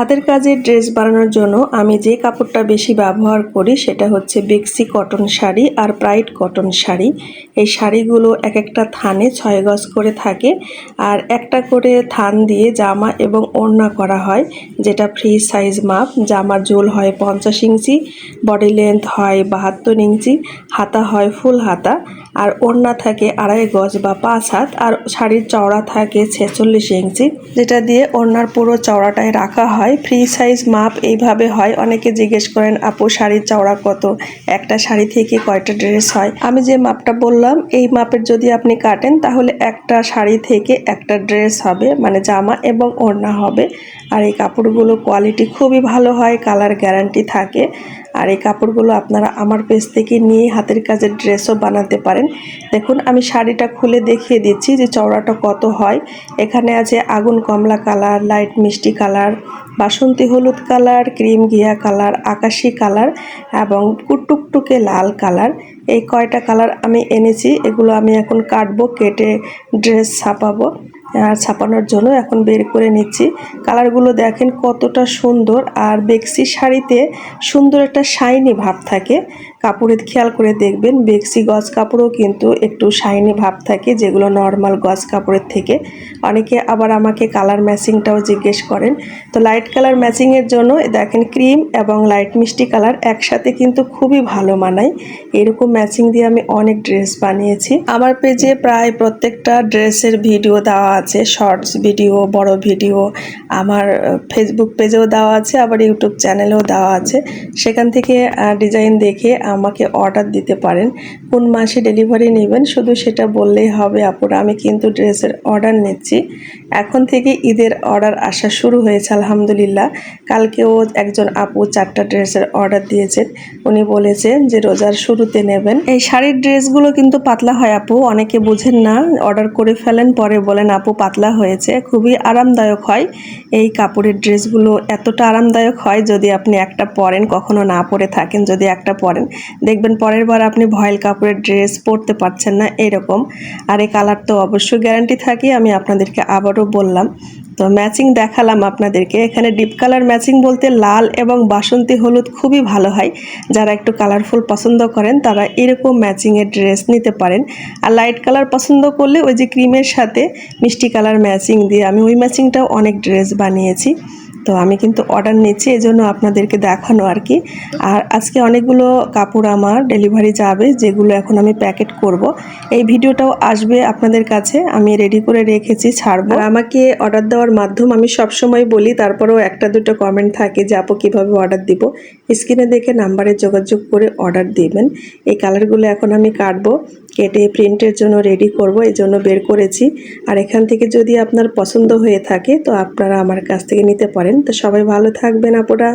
হাতের কাজের ড্রেস বানানোর জন্য আমি যে কাপড়টা বেশি ব্যবহার করি সেটা হচ্ছে বেক্সি কটন শাড়ি আর ব্রাইট কটন শাড়ি। এই শাড়িগুলো এক একটা থানে ছয় গজ করে থাকে আর একটা করে থান দিয়ে জামা এবং ওড়না করা হয়, যেটা ফ্রি সাইজ মাপ। জামার জোল হয় পঞ্চাশ ইঞ্চি বডি লেন্থ হয় বাহাত্তর ইঞ্চি, হাতা হয় ফুল হাতা। আর ওড়না থাকে আড়াই গজ বা পাঁচ হাত, আর শাড়ির চওড়া থাকে ছেচল্লিশ ইঞ্চি। যেটা দিয়ে ওড়নার পুরো চওড়াটায় রাখা হয়, ফ্রি সাইজ মাপ এইভাবে হয়। অনেকে জিজ্ঞেস করেন, আপু, শাড়ির চওড়া কত? একটা শাড়ি থেকে কয়টা ড্রেস হয়? আমি যে মাপটা বললাম, এই মাপের যদি আপনি কাটেন, তাহলে একটা শাড়ি থেকে একটা ড্রেস হবে মানে জামা এবং ওড়না হবে। আর এই কাপড়গুলো কোয়ালিটি খুবই ভালো হয়, কালার গ্যারান্টি থাকে। আর এই কাপড়গুলো আপনারা আমার পেজ থেকে নিয়ে হাতের কাজের ড্রেসও বানাতে পারেন। দেখুন, আমি শাড়িটা খুলে দেখিয়ে দিচ্ছি যে চওড়াটা কত হয়। এখানে আছে আগুন, কমলা কালার, লাইট, মিষ্টি কালার, বাসন্তী হলুদ কালার, ক্রিম, ঘিয়া কালার, আকাশি কালার এবং কুটুকটুকে লাল কালার। এই কয়টা কালার আমি এনেছি, এগুলো আমি এখন কাটবো, কেটে ড্রেস ছাপাবো। আর ছাপানোর জন্য এখন বের করে নিচ্ছি। কালারগুলো দেখেন কতটা সুন্দর। আর বেক্সি শাড়িতে সুন্দর একটা শাইনি ভাব থাকে। কাপড়ে খেয়াল করে দেখবেন, বেক্সি গজ কাপড়ও কিন্তু একটু শাইনি ভাব থাকে, যেগুলো নর্মাল গজ কাপড়ের থেকে। অনেকে আবার আমাকে কালার ম্যাচিংটাও জিজ্ঞেস করেন। তো লাইট কালার ম্যাচিংয়ের জন্য দেখেন ক্রিম এবং লাইট মিষ্টি কালার একসাথে কিন্তু খুবই ভালো মানায়। এরকম ম্যাচিং দিয়ে আমি অনেক ড্রেস বানিয়েছি। আমার পেজে প্রায় প্রত্যেকটা ড্রেসের ভিডিও দেওয়া আছে শর্টস ভিডিও বড় ভিডিও আমার ফেসবুক পেজেও দেওয়া আছে, আবার ইউটিউব চ্যানেলেও দেওয়া আছে। সেখান থেকে ডিজাইন দেখে আমাকে অর্ডার দিতে পারেন। কোন মাসে ডেলিভারি নেবেন, শুধু সেটা বললেই হবে আপুরা, আমি কিন্তু ড্রেসের অর্ডার নিচ্ছি। এখন থেকে ঈদের অর্ডার আসা শুরু হয়েছে, আলহামদুলিল্লাহ। কালকেও একজন আপু চারটা ড্রেসের অর্ডার দিয়েছেন। উনি বলেছেন যে রোজার শুরুতে নেবেন। এই শাড়ির ড্রেসগুলো কিন্তু পাতলা হয় আপু, অনেকে বুঝেন না অর্ডার করে ফেলেন, পরে বলেন, আপু পাতলা হয়েছে, খুবই আরামদায়ক হয়। এই কাপড়ের ড্রেসগুলো এতটা আরামদায়ক হয় যদি আপনি একটা পরেন, কখনো না পরে থাকেন, যদি একটা পরেন। দেখবেন পরের বার আপনি ভয়েল কাপড়ের ড্রেস পরতে পারছেন না এরকম। আর এই কালার তো অবশ্যই গ্যারান্টি থাকি আমি আপনাদেরকে আবারও বললাম। তো ম্যাচিং দেখালাম আপনাদেরকে। এখানে ডিপ কালার ম্যাচিং বলতে লাল এবং বাসন্তী হলুদ খুবই ভালো হয়। যারা একটু কালারফুল পছন্দ করেন, তারা এরকম ম্যাচিংয়ের ড্রেস নিতে পারেন। আর লাইট কালার পছন্দ করলে ওই যে ক্রিমের সাথে মিষ্টি কালার ম্যাচিং দিয়ে আমি ওই ম্যাচিংটাও অনেক ড্রেস বানিয়েছি। তো আমি কিন্তু অর্ডার নিচ্ছি এই জন্য আপনাদেরকে দেখানো আর কি। আর আজকে অনেকগুলো কাপড় আমার ডেলিভারি যাবে, যেগুলো এখন আমি প্যাকেট করব। এই ভিডিওটাও আসবে আপনাদের কাছে, আমি রেডি করে রেখেছি, ছাড়বো। আমাকে অর্ডার দেওয়ার মাধ্যম আমি সবসময় বলি, তারপরেও একটা দুটো কমেন্ট থাকে যে, আপু, কীভাবে অর্ডার দিব? স্ক্রিনে দেখে নাম্বারে যোগাযোগ করে অর্ডার দিবেন। এই কালারগুলো এখন আমি কাটবো। কেটে প্রিন্টের জন্য রেডি করব, এই জন্য বের করেছি। আর এখান থেকে যদি আপনার পছন্দ হয়ে থাকে, তো আপনারা আমার কাছ থেকে নিতে পারেন। তো সবাই ভালো থাকবেন, আপুরা।